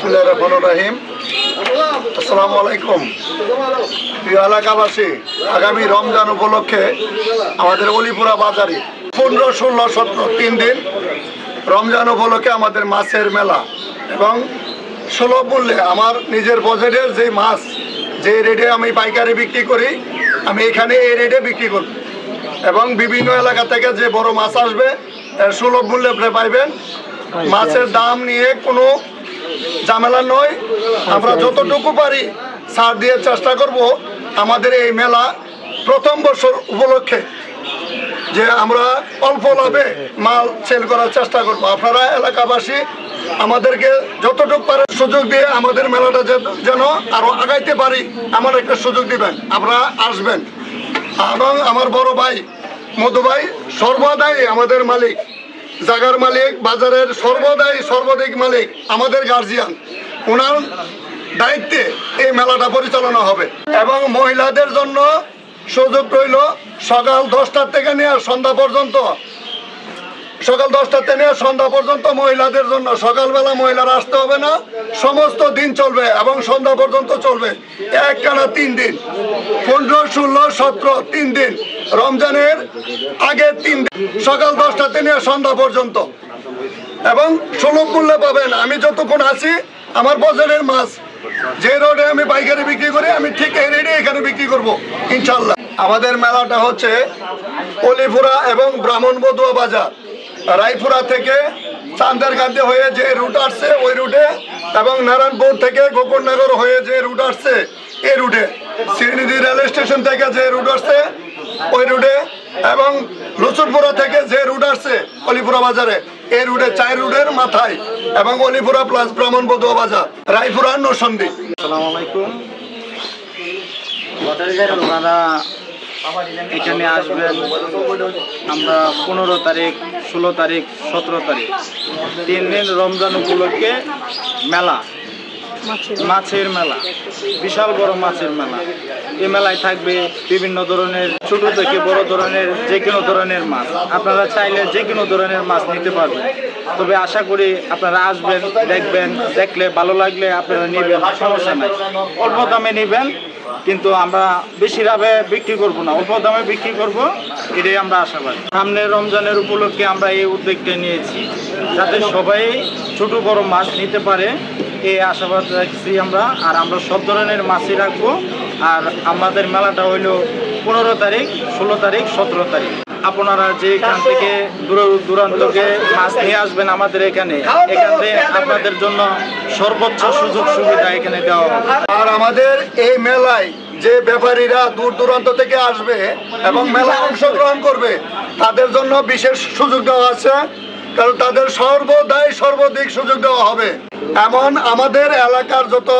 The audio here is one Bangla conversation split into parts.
বিসমুল্লাহ রহমান রাহিম। আসসালামু আলাইকুম। প্রিয় এলাকাবাসী আগামী রমজান উপলক্ষে আমাদের অলিপুরা বাজারে পনেরো ষোলো সতেরো তিন দিন রমজান উপলক্ষে আমাদের মাছের মেলা এবং সুলভ মূল্যে আমার নিজের বজেটের যে মাছ যে রেটে আমি পাইকারি বিক্রি করি আমি এখানে এই রেটে বিক্রি করব। এবং বিভিন্ন এলাকা থেকে যে বড় মাছ আসবে সুলভ মূল্যে আপনি পাইবেন। মাছের দাম নিয়ে কোনো ঝামেলা নয়। আমরা যতটুকু পারি সার দিয়ে চেষ্টা করব আমাদের এই মেলা প্রথম বছর উপলক্ষে যে আমরা অল্প লাভে মাল সেল করার চেষ্টা করব। আপনারা এলাকাবাসী আমাদেরকে যতটুকু পারে সুযোগ দিয়ে আমাদের মেলাটা যেন আরও আগাইতে পারি আমার একটা সুযোগ দিবেন। আপনারা আসবেন। এবং আমার বড় ভাই মধু ভাই সর্বদাই আমাদের মালিক। জাগার মালিক, বাজারের সর্বদাই সর্বাধিক মালিক আমাদের গার্জিয়ান ওনার দায়িত্বে এই মেলাটা পরিচালনা হবে। এবং মহিলাদের জন্য সুযোগ রইল সকাল দশটার থেকে নিয়ে সন্ধ্যা পর্যন্ত। সকাল দশটার থেকে সন্ধ্যা পর্যন্ত মহিলাদের জন্য। সকালবেলা মহিলারা আসতে হবে না, সমস্ত দিন চলবে এবং সন্ধ্যা পর্যন্ত চলবে। এক টানা তিন দিন। পনেরো, ষোলো, সতেরো, তিন দিন। রমজানের আগে তিন সকাল দশটা নিয়ে সন্ধ্যা পর্যন্ত। এবং সুলভ মূল্যে পাবেন। আমি যতক্ষণ আছি, আমার বাজারের মাছ। যে রোডে আমি পাইকারি বিক্রি করি, আমি ঠিক এই রেটে এখানে বিক্রি করব ইনশাল্লাহ আমাদের মেলাটা হচ্ছে অলিপুরা এবং ব্রাহ্মণ বদুয়া বাজার। রায়পুরা থেকে চান্দারকান্দি হয়ে যে রুট আসছে, ওই রুটে এবং নারায়ণপুর থেকে গোকর্ণনগর হয়ে যে রুট আসছে, এই রুটে শ্রীনিধি রেল স্টেশন থেকে যে রুট আসছে ওই রুটে এবং লুচুরপুরা থেকে যে রুট আসছে অলিপুরা বাজারে, এই রুটে চার রুটের মাথায় এবং অলিপুরা প্লাস ব্রাহ্মণ বদুয়া বাজার, রায়পুরা নসন্দি আপনারা এখানে আসবেন, আমরা পনেরো তারিখ, ষোলো তারিখ, সতেরো তারিখ, তিন দিন রমজান উপলক্ষে মেলা। মাছের মেলা। বিশাল বড় মাছের মেলা। এই মেলায় থাকবে বিভিন্ন ধরনের, ছোট থেকে বড় ধরনের যে কোনো ধরনের মাছ। আপনারা চাইলে যে কোনো ধরনের মাছ নিতে পারবেন। তবে আশা করি আপনারা আসবেন, দেখবেন, দেখলে ভালো লাগলে আপনারা নেবেন, সমস্যা নাই। অল্প দামে নেবেন, কিন্তু আমরা বেশি লাভে বিক্রি করব না। অল্প দামে বিক্রি করব, এটাই আমরা আশাবাদী। সামনে রমজানের উপলক্ষে আমরা এই উদ্যোগটা নিয়েছি। যাতে সবাই ছোট বড় মাছ নিতে পারে এই আশাবাদ রাখছি আমরা। আর আমরা সব ধরনের মাছই রাখব। আর আমাদের মেলাটা হইল পনেরো তারিখ, ষোলো তারিখ, সতেরো তারিখ। আপনারা যে এখান থেকে দূর দূরান্তকে মাছ নিয়ে আসবেন আমাদের এখানে, এখান থেকে আপনাদের জন্য সর্বোচ্চ সুযোগ সুবিধা এখানে দেওয়া আর আমাদের এই মেলায় যে ব্যাপারীরা দূর দূরান্ত থেকে আসবে এবং মেলায় অংশগ্রহণ করবে, তাদের জন্য বিশেষ সুযোগ দেওয়া আছে। কারণ তাদের সর্বদাই সর্বদিক সুযোগ দেওয়া হবে। এমন আমাদের এলাকার যত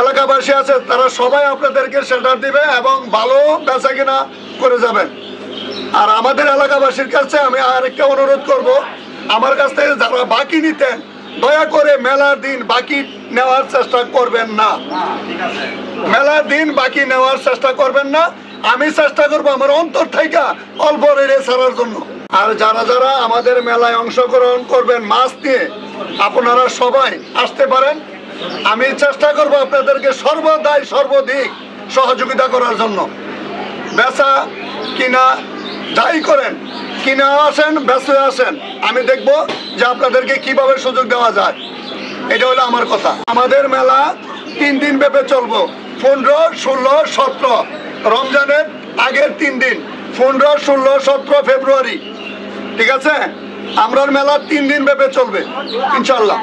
এলাকাবাসী আছে, তারা সবাই আপনাদেরকে শেল্টার দিবে এবং ভালো বেচা কিনা করে যাবেন। আর আমাদের এলাকাবাসীর কাছে আমি আরেকটা অনুরোধ করব, আমার কাছ থেকে যারা বাকি নিতেন, দয়া করে মেলার দিন বাকি নেওয়ার চেষ্টা করবেন না। মেলার দিন বাকি নেওয়ার চেষ্টা করবেন না। আমি চেষ্টা করব আমার অন্তর থেকে অল্প রেড়ে ছাড়ার জন্য। আর যারা যারা আমাদের মেলায় অংশগ্রহণ করবেন মাছ নিয়ে আপনারা সবাই আসতে পারেন। আমি চেষ্টা করব আপনাদেরকে সর্বদাই সর্বাধিক সহযোগিতা করার জন্য। বেচা কিনা যাই করেন, কিনা আসেন ব্যস্ত আসেন, আমি দেখব যে আপনাদেরকে কীভাবে সুযোগ দেওয়া যায়। এটা হলো আমার কথা। আমাদের মেলা তিন দিন ব্যাপে চলবো। পনেরো, ষোলো, সতেরো। রমজানের আগের তিন দিন। পনেরো, ষোলো, সতেরো ফেব্রুয়ারি। ঠিক আছে? আমরার মেলা তিন দিন ব্যাপে চলবে ইনশাল্লাহ